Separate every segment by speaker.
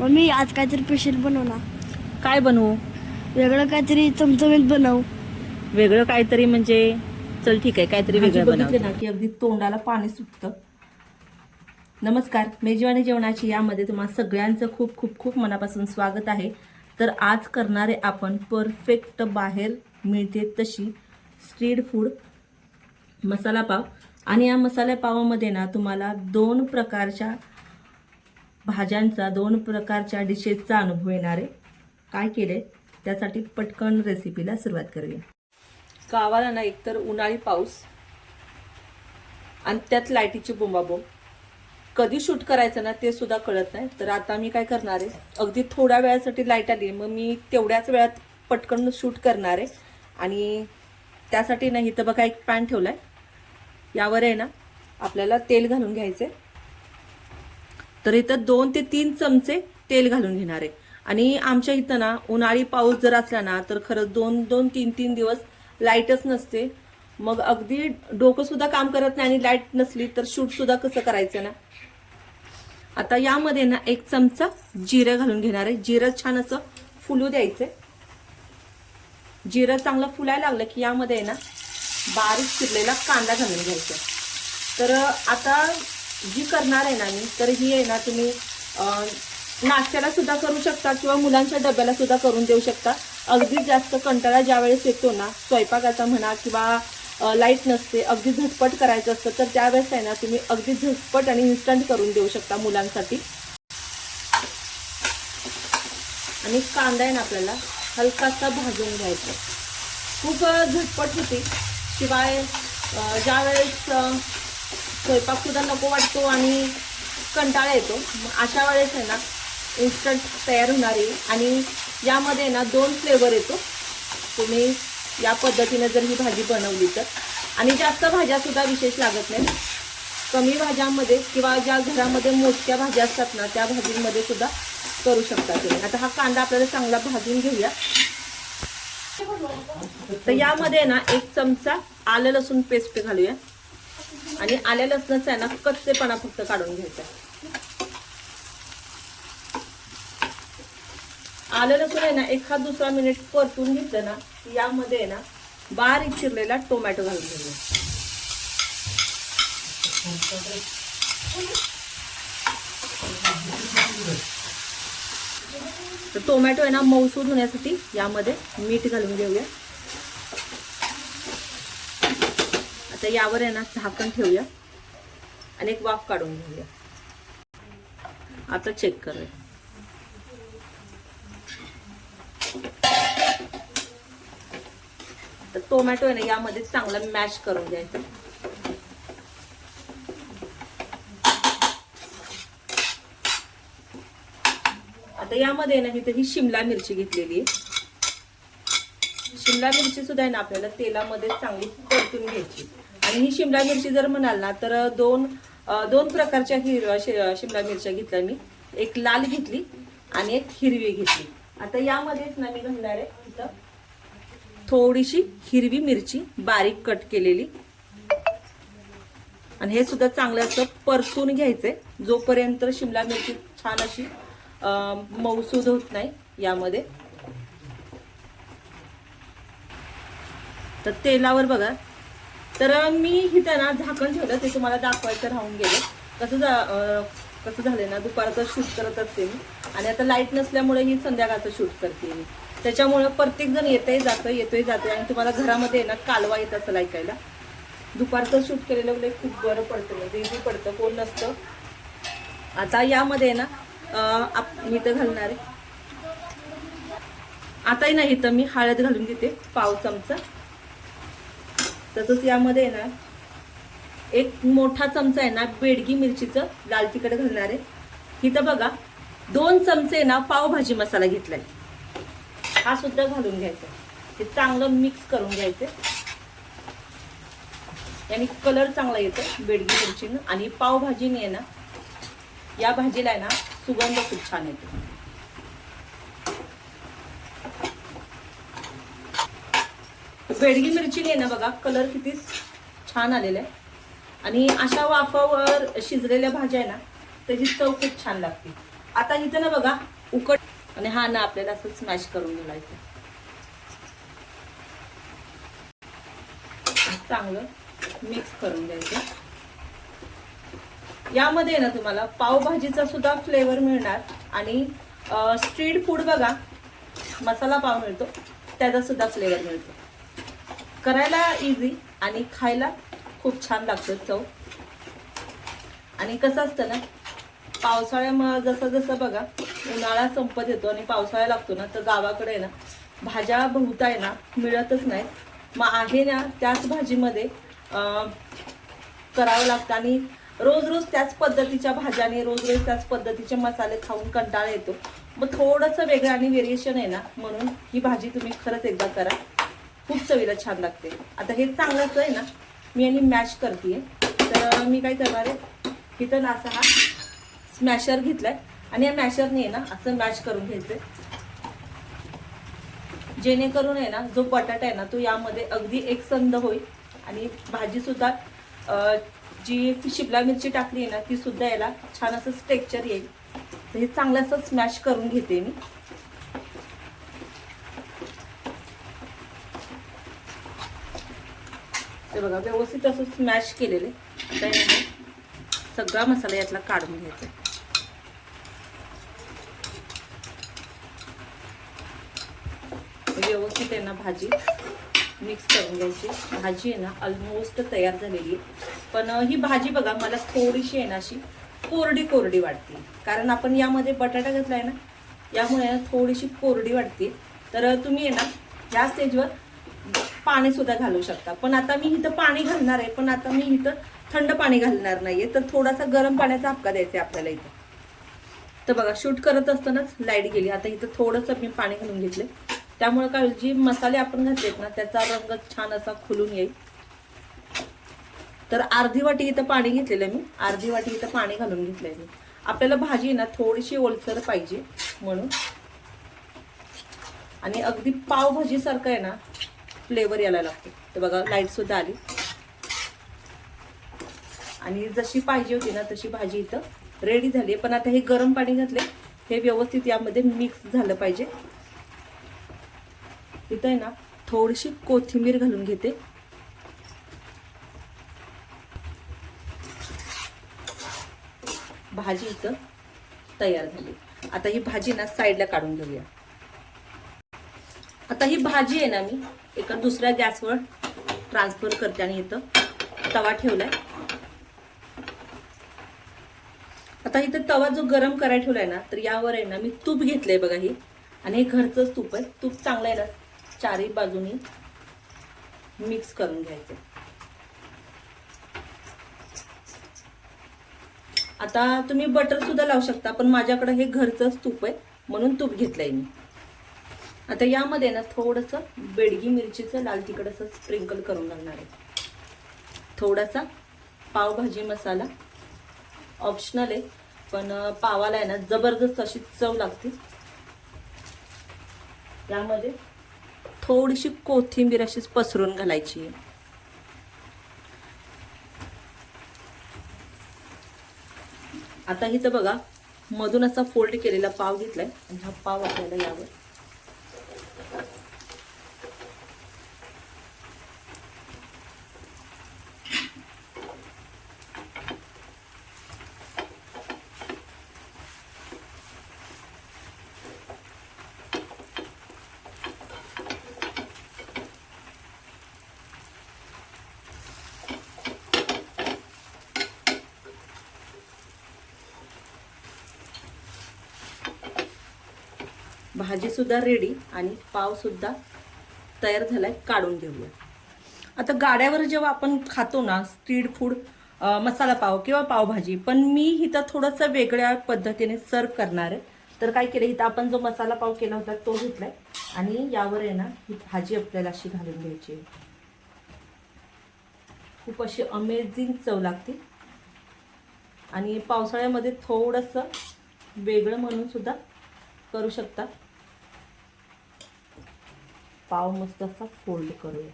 Speaker 1: Mummy आज काहीतरी special बनव ना.
Speaker 2: काय बनवू?
Speaker 1: वेगळं काहीतरी चमचमीत बनव.
Speaker 2: वेगळं काहीतरी म्हणजे चल ठीक आहे काहीतरी वेगळं बनवते.
Speaker 3: ना की अगदी तोंडाला पाणी सुटतं. नमस्कार मेजवानी जेवणाची यामध्ये तुम्हाला सगळ्यांचं खूप खूप खूप मनापासून स्वागत आहे. तर आज करणारे आपण परफेक्ट बाहेर मिळते तशी स्ट्रीट फूड मसाला पाव. आणि या मसाला पावामध्ये ना तुम्हाला दोन प्रकारच्या भाज्यांचा दोन प्रकारच्या डिशेसचा अनुभव येणार आहे. काय केले त्यासाठी पटकन रेसिपीला सुरुवात करूया. गावाला ना एकतर उन्हाळी पाऊस आणि त्यात लाईटीची बोंबाबोंब. कधी शूट करायचं ना ते सुद्धा कळत नाही. तर आता मी काय करणार आहे? अगदी थोड्या वेळासाठी लाइट आली मग मी तेवढ्याच वेळात पटकन शूट करणार आहे. आणि त्यासाठी ना इथं बघा एक पॅन ठेवला आहे यावर आहे ना आपल्याला तेल घालून घ्यायचे तर इथं दोन ते तीन चमचे तेल घालून घेणार आहे. आणि आमच्या इथं ना उन्हाळी पाऊस जर असला ना तर खरंच दोन दोन तीन तीन दिवस लाईटच नसते. मग अगदी डोकं सुद्धा काम करत नाही आणि लाइट नसली तर शूट सुद्धा कसं करायचं ना? आता यामध्ये ना एक चमचा जिरं घालून घेणार आहे. जिरं छान असं फुलू द्यायचं जिरं चांगलं फुलायला लागलं की यामध्ये आहे ना बारीक चिरलेला कांदा घालून घ्यायचा. तर आता जी करणार आहे ना मी तर ही आहे ना तुम्ही नाश्त्याला सुद्धा करू शकता किंवा मुलांच्या डब्याला सुद्धा करून देऊ शकता. अगदी जास्त कंटाळा ज्यावेळेस येतो ना स्वयंपाकाचा म्हणा किंवा लाइट नसते अगदी झटपट करायचं असतं तर त्यावेळेस आहे ना तुम्ही अगदी झटपट आणि इन्स्टंट करून देऊ शकता मुलांसाठी. आणि कांदा आहे ना आपल्याला हलकासा भाजून घ्यायचा. खूप झटपट होती. शिवाय ज्यावेळेस स्वयंपाकसुद्धा नको वाटतो आणि कंटाळा येतो. मग अशा वेळेस आहे ना इन्स्टंट तयार होणार आहे. आणि यामध्ये ना दोन फ्लेवर येतो. तुम्ही या पद्धतीने जर ही भाजी बनवली तर. आणि जास्त भाज्यासुद्धा विशेष लागत नाही. कमी भाज्यांमध्ये किंवा ज्या घरामध्ये मोजक्या भाज्या असतात ना त्या भाजींमध्ये सुद्धा करू शकता तुम्ही. आता हा कांदा आपल्याला चांगला भाजून घेऊया. तर यामध्ये ना एक चमचा आलं लसूण पेस्ट घालूया. आणि आल्या लसणाचा आहे ना कच्चेपणा फक्त काढून घ्यायचा. आलं लसूण आहे ना एखाद दुसरा मिनिट परतून घेतलं ना यामध्ये आहे ना बारीक चिरलेला टोमॅटो घालून घेऊया. तर टोमॅटो आहे ना मऊसूर होण्यासाठी यामध्ये मीठ घालून घेऊया. आता यावर आहे ना झाकण ठेवूया. आणि एक वाफ काढून घेऊया. आता चेक करूया. तर टोमॅटो आहे ना यामध्ये चांगला मॅश करून घ्यायचा. आता यामध्ये आहे ना इथे ही शिमला मिरची घेतलेली आहे. शिमला मिरची सुद्धा आहे ना आपल्याला तेलामध्ये चांगली परतून घ्यायची. आणि ही शिमला मिरची जर म्हणाल ना तर दोन दोन प्रकारच्या हिरव्या शिमला मिरच्या घेतल्या मी. एक लाल घेतली आणि एक हिरवी घेतली. आता यामध्येच ना मी घालणार आहे इथं थोडीशी हिरवी मिरची बारीक कट केलेली. आणि हे सुद्धा चांगलं असं परतून घ्यायचंय. जोपर्यंत शिमला मिरची छान अशी अं, मऊसूद होत नाही यामध्ये. तर तेलावर बघा तर मी इथं ना झाकण ठेवलं ते तुम्हाला दाखवायचं राहून गेले. कसं जा कसं झालं ना दुपारचं शूट करत असते मी. आणि आता लाइट नसल्यामुळे ही संध्याकाळचं शूट करते मी. त्याच्यामुळं प्रत्येक जण येतंय जातं येतोय जाते आणि तुम्हाला घरामध्ये ना कालवा येत असं ऐकायला. दुपारचं शूट केलेलं म्हणजे खूप बरं पडतं म्हणजे इझी पडतं कोण नसतं. आता यामध्ये ना आप- मी तर घालणार आहे. आताही नाही इथं मी हळद घालून घेते पाव चमचा. तसंच यामध्ये आहे ना एक मोठा चमचा आहे ना बेडगी मिरचीचं लाल तिखट घालणार आहे. इथं बघा दोन चमचे ना पावभाजी मसाला घेतलाय. हा सुद्धा घालून घ्यायचा. हे चांगलं मिक्स करून घ्यायचे. याने कलर चांगला येतो बेडगी मिरचीनं. आणि पावभाजीने आहे ना या भाजीला आहे ना सुगंध खूप छान येतो. बेडगी मिरचीने ना बघा कलर किती छान आलेला आहे. आणि अशा वाफावर शिजलेल्या भाज्या आहे ना त्याची चव खूप छान लागते. आता इथं ना बघा उकट आणि हा ना आपल्याला असं स्मॅश करून घालायचं. चांगलं मिक्स करून द्यायचं यामध्ये ना तुम्हाला पावभाजीचा सुद्धा फ्लेवर मिळणार. आणि स्ट्रीट फूड बघा मसाला पाव मिळतो त्याचा सुद्धा फ्लेवर मिळतो. करायला इझी आणि खायला खूप छान लागतं चव. आणि कसं असतं ना पावसाळ्यामुळं जसं जसं बघा उन्हाळा संपत येतो आणि पावसाळा लागतो ना तर गावाकडे आहे ना भाज्या बहुताय आहे ना मिळतच नाहीत. मग आहे ना त्याच भाजीमध्ये करावं लागतं आणि रोज रोज त्याच पद्धतीच्या भाज्याने रोज रोज त्याच पद्धतीचे मसाले खाऊन कंटाळा येतो. मग थोडंसं वेगळं आणि व्हेरिएशन आहे ना म्हणून ही भाजी तुम्ही खरंच एकदा करा. खूप चवीला छान लागते. आता हे चांगलंच आहे ना मी आणि मॅश करते तर मी काय करणार आहे इथं ना असा हा स्मॅशर घेतलाय. आणि या मॅशरने आहे ना असं मॅश करून घ्यायचंय. जेणेकरून आहे ना जो बटाटा आहे ना तो यामध्ये अगदी एकसंध होईल. आणि भाजी सुद्धा जी शिमला मिरची टाकली आहे ना ती सुद्धा याला छान असं स्ट्रेक्चर येईल. तर हे चांगलं असं स्मॅश करून घेते मी. ते बघा व्यवस्थित असं स्मॅश केलेले. आता हे सगळा मसाला यातला काढून घ्यायचा. व्यवस्थित आहे ना भाजी? मिक्स करून घ्यायची. भाजी आहे ना ऑलमोस्ट तयार झालेली आहे. पण ही भाजी बघा मला थोडीशी आहे ना अशी कोरडी कोरडी वाटते. कारण आपण यामध्ये बटाटा घेतला आहे ना यामुळे ना थोडीशी कोरडी वाटते. तर तुम्ही आहे ना या स्टेजवर पाणी सुद्धा घालू शकता. पण आता मी इथं पाणी घालणार आहे पण आता मी इथं थंड पाणी घालणार नाहीये. तर थोडासा गरम पाण्याचा हपका द्यायचा आहे आपल्याला इथं. तर बघा शूट करत असतानाच लाइट गेली. आता इथं थोडंसं मी पाणी घालून घेतले त्यामुळे काय होईल, जी मसाले आपण घातलेत ना त्याचा रंग छान असा खुलून येईल. तर अर्धी वाटी इथं पाणी घेतलेलं मी. अर्धी वाटी इथं पाणी घालून घेतलंय मी. आपल्याला भाजी ना थोडीशी ओलसर पाहिजे म्हणून. आणि अगदी पावभाजी सारखं आहे ना फ्लेवर यायला लागतो. तर बघा लाईटसुद्धा आली. आणि जशी पाहिजे होती ना तशी भाजी इथं रेडी झाली. पण आता हे गरम पाणी घातले हे व्यवस्थित यामध्ये मिक्स झालं पाहिजे. इथं आहे ना थोडीशी कोथिंबीर घालून घेते. भाजी इथं तयार झाली. आता ही भाजी ना साईडला काढून घेऊया. आता ही भाजी आहे ना मी एका दुसऱ्या गॅसवर ट्रान्सफर करते आणि इथं तवा ठेवलाय. आता इथं तवा जो गरम करायला ठेवलाय ना तर यावर आहे ना मी तूप घेतलंय बघा हे. आणि हे घरचंच तूप आहे. तूप चांगलं आहे ना चारही बाजूनी मिक्स करून घ्यायचं. आता तुम्ही बटर सुद्धा लावू शकता पण माझ्याकडे हे घरचंच तूप आहे म्हणून तूप घेतलंय मी. आता यामध्ये ना थोडंसं बेडगी मिरचीचं लाल तिखट असं स्प्रिंकल करून घालणार आहे. थोडासा पावभाजी मसाला ऑप्शनल आहे पण पावाला आहे ना जबरदस्त अशी चव लागते. यामध्ये थोडीशी कोथिंबीर अशीच पसरून घालायची आहे. आता इथं बघा मधून असा फोल्ड केलेला पाव घेतलाय आणि हा पाव आपल्याला यावर भाजीसुद्धा रेडी आणि पावसुद्धा तयार झाला आहे काढून घेऊया. आता गाड्यावर जेव्हा आपण खातो ना स्ट्रीट फूड मसाला पाव किंवा पावभाजी पण मी इथं थोडंसं वेगळ्या पद्धतीने सर्व करणार आहे. तर काय केलं इथं आपण जो मसाला पाव केला होता तो घेतला आहे आणि यावर आहे ना ही भाजी आपल्याला अशी घालून घ्यायची आहे. खूप अशी अमेझिंग चव लागते. आणि पावसाळ्यामध्ये थोडंसं वेगळं म्हणून सुद्धा करू शकता. पाव मस्त असा फोल्ड करूया.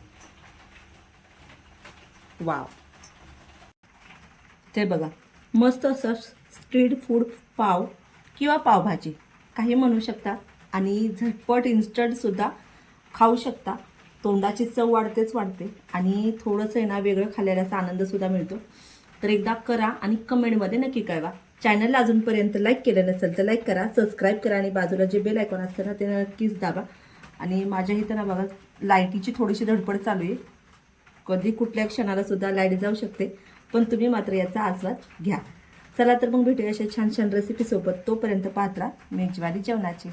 Speaker 3: वाव ते बघा मस्त असं स्ट्रीट फूड पाव किंवा पावभाजी काही म्हणू शकता आणि झटपट इन्स्टंटसुद्धा खाऊ शकता. तोंडाची चव वाढतेच वाढते आणि थोडंसं आहे ना वेगळं खाल्ल्याचा आनंदसुद्धा मिळतो. तर एकदा करा आणि कमेंटमध्ये नक्की कळवा. चॅनलला अजूनपर्यंत लाईक केलं नसेल तर लाईक करा सबस्क्राईब करा आणि बाजूला जे बेल आयकॉन असतं ना ते नक्कीच दाबा. आणि माझ्या इथं ना बघा लाईटीची थोडीशी धडपड चालू आहे. कधी कुठल्या क्षणाला सुद्धा लाइट जाऊ शकते पण तुम्ही मात्र याचा आस्वाद घ्या. चला तर मग भेटूया अशा छान छान रेसिपीसोबत तोपर्यंत पात्रा मेजवारी जेवणाची.